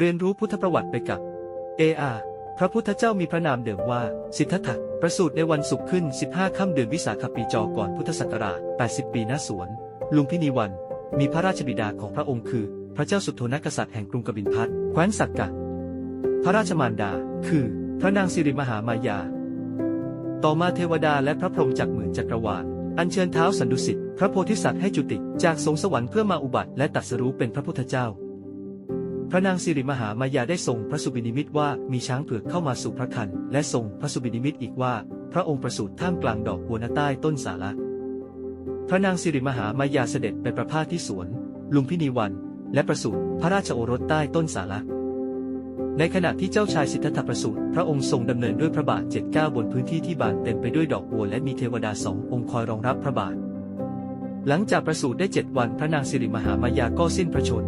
เรียนรู้พุทธประวัติไปกับ AR พระพุทธเจ้ามีพระนามเดิมว่า สิทธัตถะประสูติในวันศุกร์ขึ้น 15 ค่ำเดือนวิสาขปีจอก่อนพุทธศักราช 80 ปีณสวน ลุมพินีวัน มีพระราชบิดาของพระองค์คือ พระเจ้าสุโธนกษัตริย์แห่งกรุงกบิลพัทแคว้นสักกะ พระราชมารดา คือ พระนางสิริมหามายา ต่อมาเทวดาและพระพรหมจากหมื่นจักรวาล อัญเชิญเท้าสันดุสิตพระโพธิสัตว์ให้จุติ จากสงสวรรค์เพื่อมาอุบัติและตรัสรู้เป็นพระพุทธเจ้า พระนางสิริมหามายาได้ทรงพระสุบินิมิตว่ามีช้างเผือกเข้ามาสู่พระคัน และทรงพระสุบินิมิตอีกว่า พระองค์ประสูติท่ามกลางดอกบัวณใต้ต้นสาละพระนางสิริมหามายาเสด็จไปประพาสที่สวน ลุมพินีวัน และประสูติพระราชโอรสใต้ต้นสาละในขณะที่เจ้าชายสิทธัตถประสูติพระองค์ทรงดำเนินด้วยพระบาทเจ็ดเก้าบนพื้นที่ที่บานเต็มไปด้วยดอกบัวและมีเทวดาสององค์คอยรองรับพระบาท หลังจากประสูติได้เจ็ดวันพระนางสิริมหามายาก็สิ้นพระชน